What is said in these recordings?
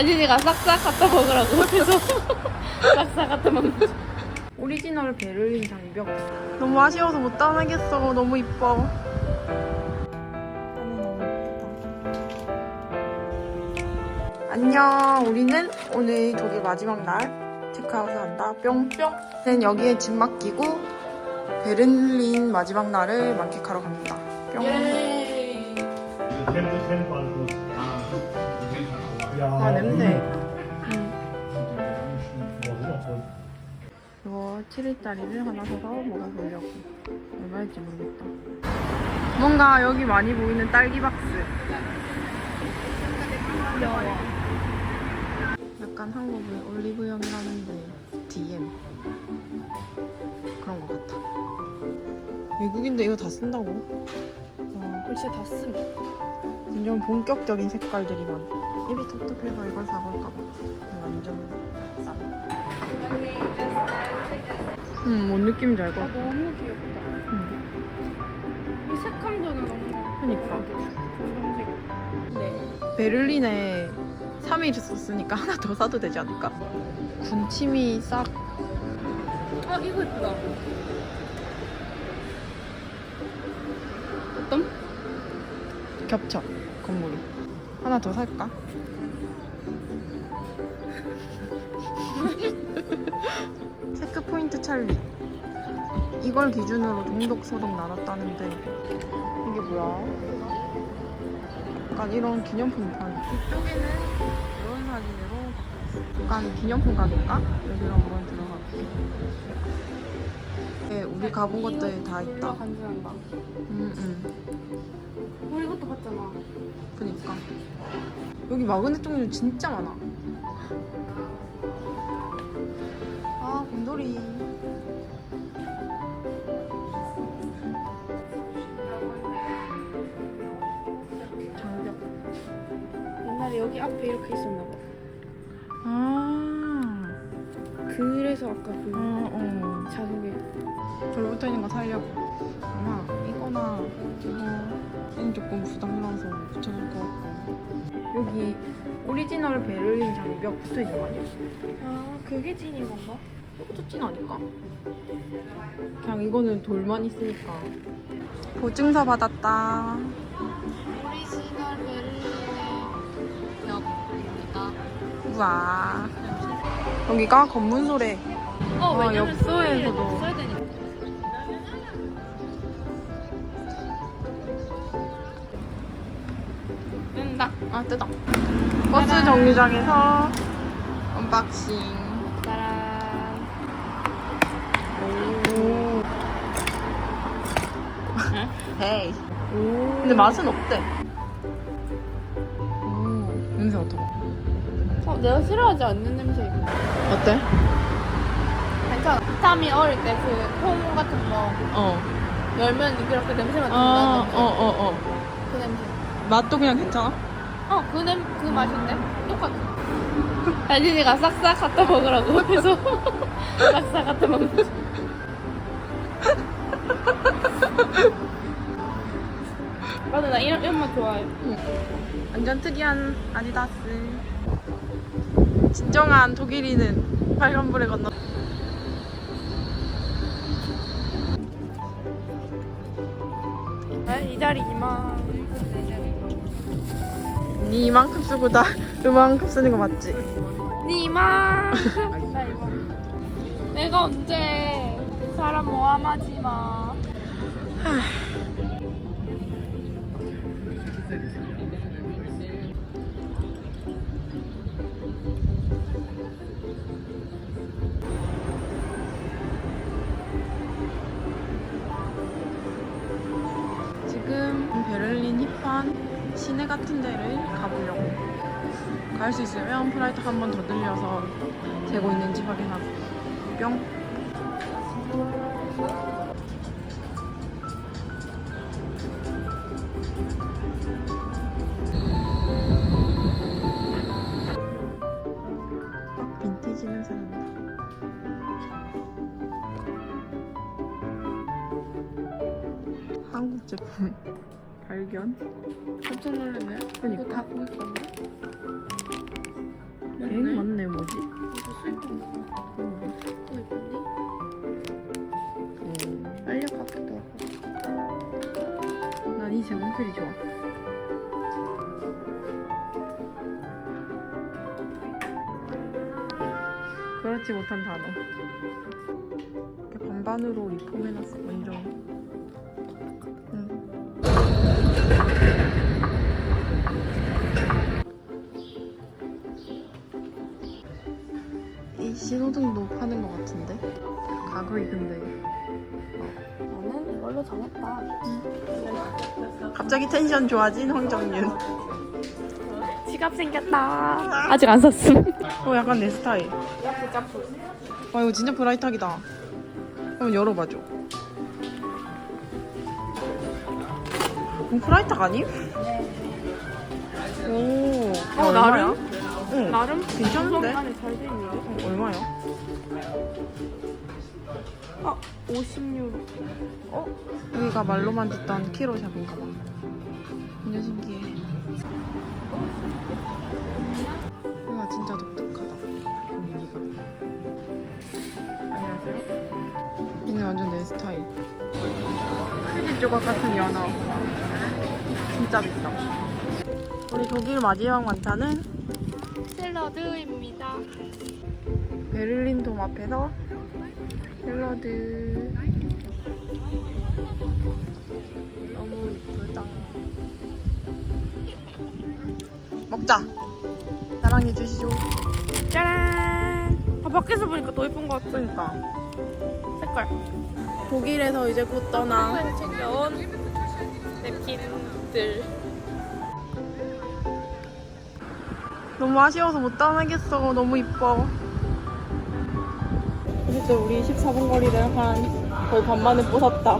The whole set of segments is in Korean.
다진이가 싹싹 갖다 먹으라고 해서 싹싹 갖다 먹는 오리지널 베를린 장벽. 너무 아쉬워서 못 따내겠어. 너무 이뻐. 안녕. 우리는 오늘 독일 마지막 날 체크아웃을 한다. 뿅뿅. 는 여기에 짐 맡기고 베를린 마지막 날을 만끽하러 갑니다. 뿅. 아 냄새. Warum? 이거 7일짜리를 하나 사서 먹어보려고. 얼마일지 모르겠다. 뭔가 여기 많이 보이는 딸기 박스. 귀여워. 약간 한국의 올리브영이라는데 DM. 그런 것 같아. 외국인데 이거 다 쓴다고? 와, 진짜 다 씀. 완전 본격적인 색깔들이 많아. 입이 텁텁해서 이걸 사볼까봐. 완전 싸. 음, 뭔 느낌인지 알것 같아. 너무 귀엽다. 음. 이 색감도 너무 그니까. 네. 베를린에 3일 있었으니까 하나 더 사도 되지 않을까? 군침이 싹 아 이거 예쁘다. 어떤? 겹쳐 건물이 하나 더 살까? 체크 포인트 찰리 이걸 기준으로 동독 소독 나눴다는데 이게 뭐야? 약간 이런 기념품이 파는 이쪽에는 이런 사진으로 약간 기념품 가게인가? 여기로 한번 들어가볼게 네, 우리 가본 것들 다 있다 나 간지난다. 음, 음. 우리 이것도 봤잖아. 그니까. 여기 마그넷 종류 진짜 많아. 아 곰돌이. 장벽 옛날에 여기 앞에 이렇게 있었나 봐. 아, 그래서 아까 그 어, 어. 자석에. 저기 붙어 있는 거 살려고. 아마 이거나 이거 는 조금 부담나서 붙여줄 것 같고 여기 오리지널 베를린 장벽 붙어 있는 거 아니야? 아 그게 찐인 건가? 이것도 진하니까. 그냥 이거는 돌만 있으니까. 보증서 받았다. 오리지널 베를린의 벽입니다. 우와. 여기가 검문소래. 어 아, 왜냐면 써야 되니까. 뜬다. 아, 뜨다. 버스 정류장에서 언박싱. 짜란. 오. 헤이. 근데 맛은 어때? 오. 냄새 어떠고? 어, 내가 싫어하지 않는 냄새. 어때? 괜찮아. 탐이 어릴 때 그 콩 같은 거 어. 열면 그렇게 냄새가 어, 난다는 어, 어, 어. 그 냄새. 맛도 그냥 괜찮아? 어, 그 냄, 그 맛인데? 똑같아. 다진이가 싹싹 갖다 먹으라고 해서 싹싹 갖다 먹는 거. 맞아, 나 이런, 이런 맛 좋아해. 완전 특이한 아디다스. 진정한 독일인은 빨간불에 건너. 아, 이 자리지만. 니 이만큼 쓰고 나 이만큼 쓰는 거 맞지? 나 이거. 내가 언제 사람 모함하지 마. 지금 베를린 힙한 시내 같은 데를. 갈수 있으면 프라이트 한번 더 들려서 재고 있는지 확인하고. 뿅. 막 빈티지 냄새 난다. 한국 제품 발견. 깜짝 놀랐네. 그니까. 이거 다 보일 건데? 그렇지 못한 단어. 이렇게 반반으로 리폼해놨어 완전. 응. 이 신호등도 파는 것 같은데 가격이 근데 나는 이걸로 정했다. 갑자기 텐션 좋아진 황정윤. 지갑 생겼다. 아직 안 샀음. 어 약간 내 스타일. 와 이거 진짜 브라이트하기다. 한번 열어봐줘. 음, 브라이트가 아니? 오. 어, 얼마야? 나름? 응. 나름 괜찮은데? 있는데. 어, 얼마야? 아, 50유로. 어? 여기가 말로만 듣던 키로샵인가 봐. 완전 신기해. 크기 조각 같은 연어. 진짜 비싸. 우리 독일 마지막 만찬은 샐러드입니다. 베를린 돔 앞에서 샐러드 너무 이쁘다 먹자 사랑해 주시죠 짜란! 아, 밖에서 보니까 더 예쁜 것 같아. 그러니까 색깔. 독일에서 이제 곧 떠나 챙겨온 냅킨들. 너무 아쉬워서 못 떠나겠어 너무 이뻐 진짜 우리 14분 거리를 한 거의 반만에 부쉈다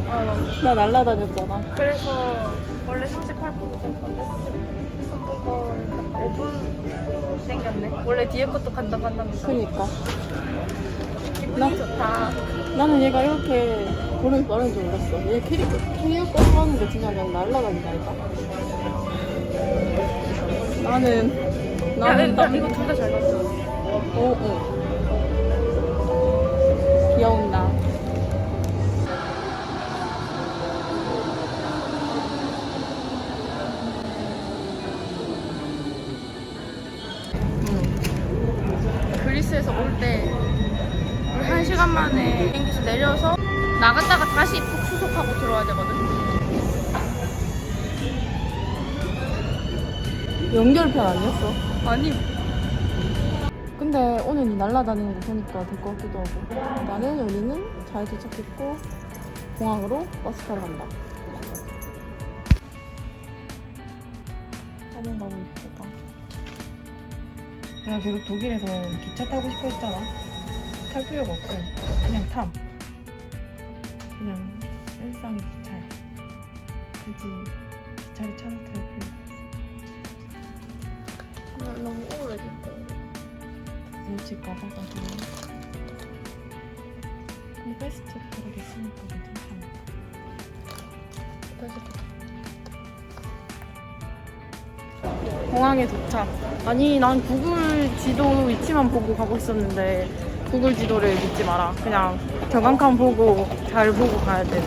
나 날라다녔잖아 그래서 원래 38분 생겼는데 5분 생겼네. 원래 뒤에 것도 간다 간다면서. 그니까 기분이 좋다. 나는 얘가 이렇게 걸음이 빠른 줄 몰랐어. 얘 캐릭터 캐리어 꺼내봤는데 진짜 그냥 날라다닌다니까. 나는 야, 나는 나 이거 둘 다잘 봤어. 어, 어. 귀여운 나. 들어와야 되거든. 연결편 아니었어? 아니 근데 오늘 이 날라다니는 거 보니까 될 것 같기도 하고. 나는 우리는 잘 도착했고 공항으로 버스 타러 간다. 하늘 너무 이쁘다. 내가 계속 독일에서 기차 타고 싶어 했잖아. 탈 필요가 없고 그냥 탐. 그냥 일상의 기차야. 굳이 기차를 찾아 탈 필요 없어. 너무 우울해졌고. 일찍 가봐가지고 근데 패스트 트랙 있으니까 괜찮잖아 공항에 도착 아니 난 구글 지도 위치만 보고 가고 있었는데 구글 지도를 믿지 마라 그냥 경광칸 보고 잘 보고 가야 돼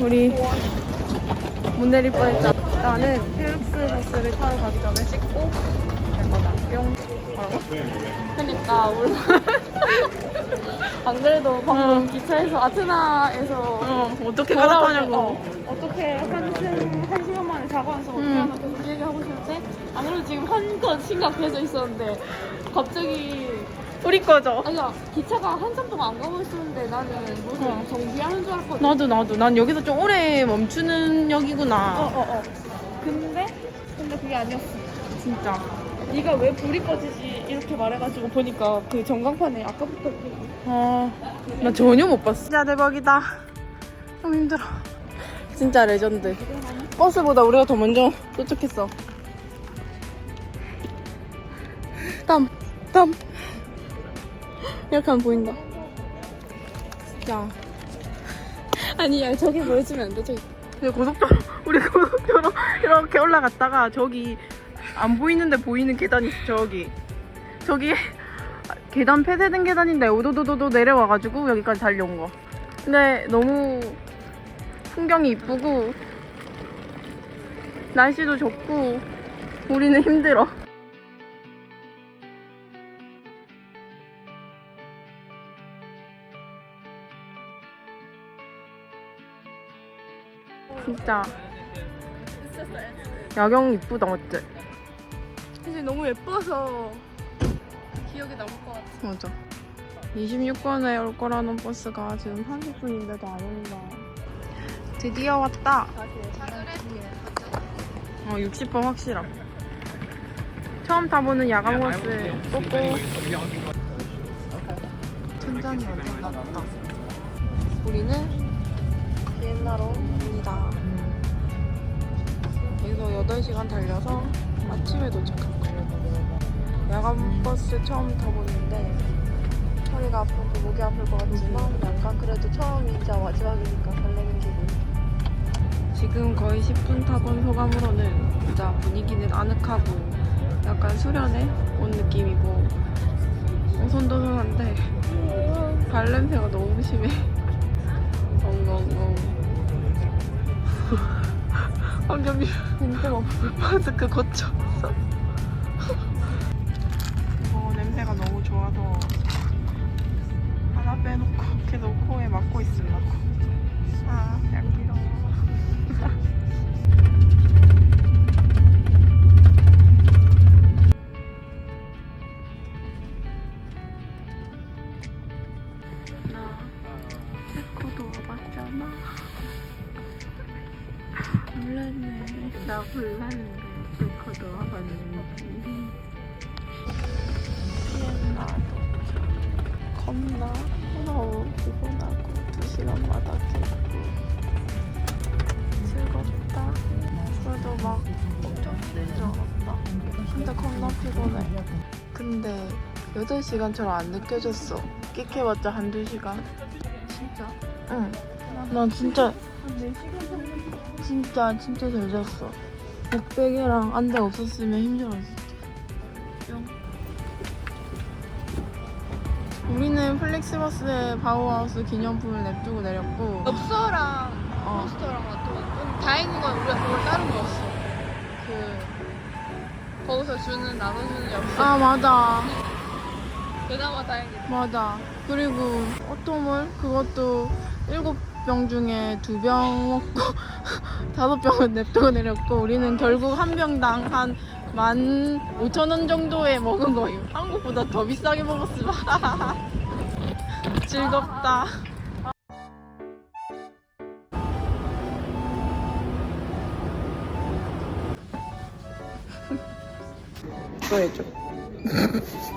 우리 못 내릴 뻔했잖아 나는 펠룩스 버스를 타러 가기 전에 씻고 갈 거다 뿅 뭐라고? 그러니까 우리 안 그래도 방금 기차에서 아테나에서 어, 어떻게 갈아타냐고. 어, 어떻게 한, 한, 한 시간 만에 자고 와서 어떻게 음. 하나 계속 얘기하고 있었는데 안 그래도 지금 한껏 심각해져 있었는데 갑자기 우리 거죠? 아니야 기차가 한참 동안 안 가고 있었는데 나는 무슨 어. 정비하는 줄 알았거든 나도, 나도. 난 여기서 좀 오래 멈추는 역이구나. 어어어 근데 근데 그게 아니었어 진짜. 네가 왜 불이 꺼지지 이렇게 말해가지고 보니까 그 전광판에 아까부터 아, 나 전혀 못 봤어. 진짜 대박이다. 너무 힘들어. 진짜 레전드. 버스보다 우리가 더 먼저 도착했어. 땀, 땀. 이렇게 하면 보인다. 진짜. 아니 야 저기 보여주면 안 돼 저기 근데 고속도로, 우리 고속도로 이렇게 올라갔다가 저기 안 보이는데 보이는 계단이 있어, 저기. 저기 계단 폐쇄된 계단인데 오도도도도 내려와가지고 여기까지 달려온 거. 근데 너무 풍경이 이쁘고 날씨도 좋고 우리는 힘들어. 진짜 야경 이쁘다 어째? 사실 너무 예뻐서 기억에 남을 것 같아. 맞아. 26번에 올 거라는 버스가 지금 30분인데도 안 온다. 드디어 왔다. 어, 60번 확실함. 처음 타보는 야간 버스 뽑고 천장이 완전 낮다. 우리는 비엔나로 갑니다. 여기서 8시간 달려서 아침에 도착할 거예요. 야간 버스 처음 타보는데 허리가 아프고 목이 아플 것 같지만 약간 그래도 처음이자 마지막이니까 설레는 기분. 지금 거의 10분 타본 소감으로는 진짜 분위기는 아늑하고 약간 수련회 온 느낌이고 오손도손한데 발냄새가 너무 심해. 엉엉엉. 방금 빈틈없이 마스크 고쳤어. 어, 냄새가 너무 좋아서 하나 빼놓고 계속 코에 맡고 있으려고. 아, 향기 겁나 너무 피곤하고 두 시간마다 겠고 즐겁다. 그래도 막 엄청 힘들 줄 알았다. 진짜 겁나 피곤해. 근데 8시간처럼 안 느껴졌어. 끽해봤자 한두 시간. 진짜? 응. 난 진짜 한 4시간 진짜 진짜 잘 잤어. 목베개랑 안대 없었으면 힘들었을 때. 우리는 플렉스버스에 바우하우스 기념품을 냅두고 내렸고 엽서랑 어. 포스터랑 또 다행인 건 우리가 그걸 따로 먹었어. 그 거기서 주는 나눠주는 엽서. 아 맞아 그나마 다행이다. 맞아 그리고 오토몰 그것도 일곱 병 중에 두 병 먹고 다섯 병을 냅두고 내렸고 우리는 결국 한 병당 한 만 오천 원 정도에 먹은 거예요. 한국보다 더 비싸게 먹었으면. 즐겁다. 또 해줘